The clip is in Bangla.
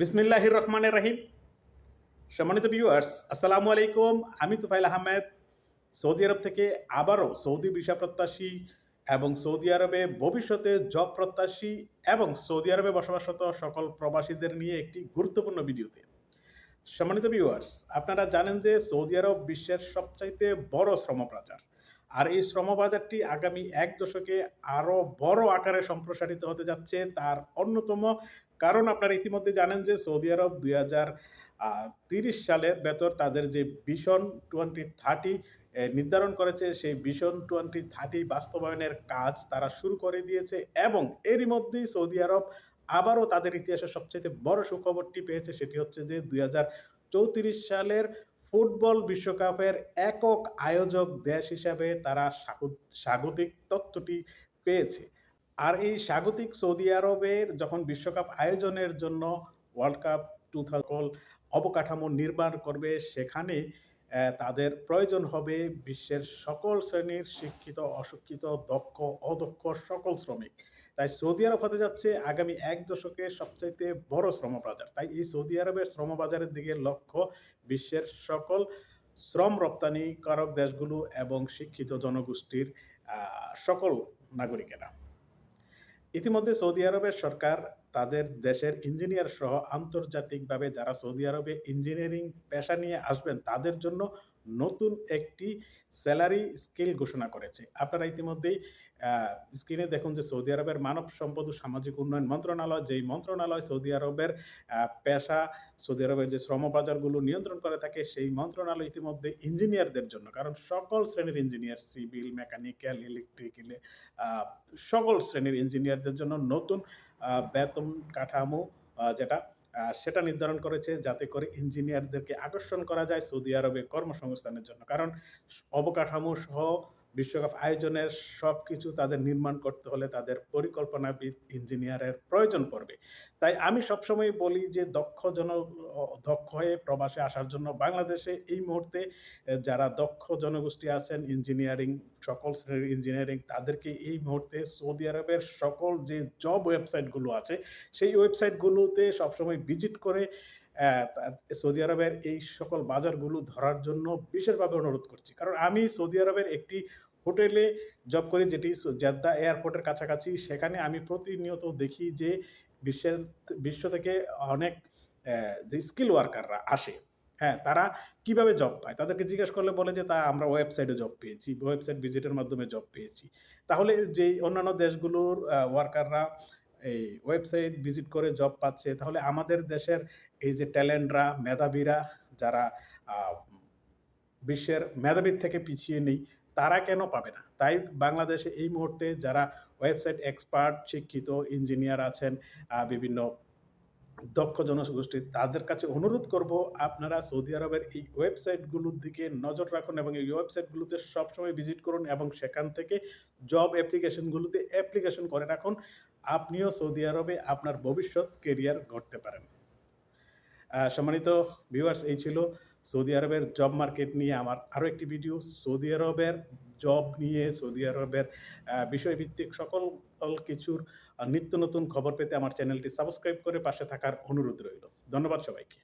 বিসমিল্লাহির রহমানের রাহিম। সম্মানিত ভিউয়ার্স আসসালামু আলাইকুম। আমি তুফাইল আহমেদ। সৌদি আরব থেকে আবারও সৌদি ভিসা প্রত্যাশী এবং সৌদি আরবে ভবিষ্যতে জব প্রত্যাশী এবং সৌদি আরবে বসবাসরত সকল প্রবাসীদের নিয়ে একটি গুরুত্বপূর্ণ ভিডিওতে। সম্মানিত ভিউয়ার্স আপনারা জানেন যে সৌদি আরব বিশ্বের সবচাইতে বড় শ্রমবাজার আর এই শ্রমবাজারটি আগামী এক দশকে আরও বড় আকারে সম্প্রসারিত হতে যাচ্ছে, তার অন্যতম কারণ আপনারা ইতিমধ্যে জানেন যে সৌদি আরব দুই হাজার তিরিশ সালের ভেতর তাদের যে ভিশন টোয়েন্টি থার্টি নির্ধারণ করেছে, সেই ভিশন টোয়েন্টি থার্টি বাস্তবায়নের কাজ তারা শুরু করে দিয়েছে এবং এরই মধ্যেই সৌদি আরব আবারও তাদের ইতিহাসের সবচেয়ে বড় সুখবরটি পেয়েছে, সেটি হচ্ছে যে দুই চৌত্রিশ সালের ফুটবল বিশ্বকাপের একক আয়োজক দেশ হিসাবে তারা স্বাগতিক তত্ত্বটি পেয়েছে। আর এই স্বাগতিক সৌদি আরবের যখন বিশ্বকাপ আয়োজনের জন্য ওয়ার্ল্ড কাপ টু অবকাঠামো নির্মাণ করবে, সেখানে তাদের প্রয়োজন হবে বিশ্বের সকল শ্রেণির শিক্ষিত, অশিক্ষিত, দক্ষ, অদক্ষ সকল শ্রমিক। তাই সৌদি আরব হতে যাচ্ছে আগামী এক দশকে সবচাইতে বড় শ্রমবাজার। তাই এই সৌদি আরবের শ্রমবাজারের দিকে লক্ষ্য বিশ্বের সকল শ্রম রপ্তানিকারক দেশগুলো এবং শিক্ষিত জনগোষ্ঠীর সকল নাগরিকেরা। ইতিমধ্যে সৌদি আরবের সরকার তাদের দেশের ইঞ্জিনিয়ার সহ আন্তর্জাতিকভাবে যারা সৌদি আরবে ইঞ্জিনিয়ারিং পেশা নিয়ে আসবেন, তাদের জন্য নতুন একটি স্যালারি স্কেল ঘোষণা করেছে। আপনারা ইতিমধ্যেই স্ক্রিনে দেখুন যে সৌদি আরবের মানব সম্পদ ও সামাজিক উন্নয়ন মন্ত্রণালয়, যেই মন্ত্রণালয় সৌদি আরবের পেশা, সৌদি আরবের যে শ্রম বাজারগুলো নিয়ন্ত্রণ করে থাকে, সেই মন্ত্রণালয় ইতিমধ্যে ইঞ্জিনিয়ারদের জন্য, কারণ সকল শ্রেণির ইঞ্জিনিয়ার, সিভিল, মেকানিক্যাল ইলেকট্রিক্যাল সকল শ্রেণির ইঞ্জিনিয়ারদের জন্য নতুন বেতন কাঠামো যেটা সেটা নির্ধারণ করেছে যাতে করে ইঞ্জিনিয়ারদেরকে আকর্ষণ করা যায় সৌদি আরবে কর্মসংস্থানের জন্য। কারণ অবকাঠামো সহ বিশ্বকাপ আয়োজনের সব কিছু তাদের নির্মাণ করতে হলে তাদের পরিকল্পনাবিদ, ইঞ্জিনিয়ারের প্রয়োজন পড়বে। তাই আমি সবসময় বলি যে, দক্ষ জন, দক্ষ হয়ে প্রবাসে আসার জন্য বাংলাদেশে এই মুহূর্তে যারা দক্ষ জনগোষ্ঠী আছেন, ইঞ্জিনিয়ারিং, সকল শ্রেণির ইঞ্জিনিয়ারিং, তাদেরকে এই মুহূর্তে সৌদি আরবের সকল যে জব ওয়েবসাইটগুলো আছে, সেই ওয়েবসাইটগুলোতে সবসময় ভিজিট করে সৌদি আরবের এই সকল বাজারগুলো ধরার জন্য বিশেষভাবে অনুরোধ করছি। কারণ আমি সৌদি আরবের একটি হোটেলে জব করি যেটি জেদ্দা এয়ারপোর্টের কাছাকাছি। সেখানে আমি প্রতিনিয়ত দেখি যে বিশ্বের বিশ্ব থেকে অনেক যে স্কিল ওয়ার্কাররা আসে হ্যাঁ তারা কীভাবে জব পায়? তাদেরকে জিজ্ঞেস করলে বলে যে, তা আমরা ওয়েবসাইটে জব পেয়েছি, ওয়েবসাইট ভিজিটের মাধ্যমে জব পেয়েছি। তাহলে যে অন্যান্য দেশগুলোর ওয়ার্কাররা এই ওয়েবসাইট ভিজিট করে জব পাচ্ছে, তাহলে আমাদের দেশের এই যে ট্যালেন্টরা, মেধাবীরা, যারা বিশ্বের মেধাবীর থেকে পিছিয়ে নেই তারা কেন পাবে না? তাই বাংলাদেশে এই মুহূর্তে যারা ওয়েবসাইট এক্সপার্ট শিক্ষিত ইঞ্জিনিয়ার আছেন বিভিন্ন দক্ষ জনগোষ্ঠী, তাদের কাছে অনুরোধ করব আপনারা সৌদি আরবের এই ওয়েবসাইটগুলোর দিকে নজর রাখুন এবং এই ওয়েবসাইটগুলোতে সবসময় ভিজিট করুন এবং সেখান থেকে জব অ্যাপ্লিকেশনগুলোতে অ্যাপ্লিকেশন করে রাখুন। আপনিও সৌদি আরবে আপনার ভবিষ্যৎ কেরিয়ার গড়তে পারেন। সম্মানিত ভিউয়ার্স এই ছিল সৌদি আরবের জব মার্কেট নিয়ে আমার আরও একটি ভিডিও সৌদি আরবের জব নিয়ে, সৌদি আরবের বিষয়ভিত্তিক সকল কিছুর নিত্য নতুন খবর পেতে আমার চ্যানেলটি সাবস্ক্রাইব করে পাশে থাকার অনুরোধ রইল। ধন্যবাদ সবাইকে।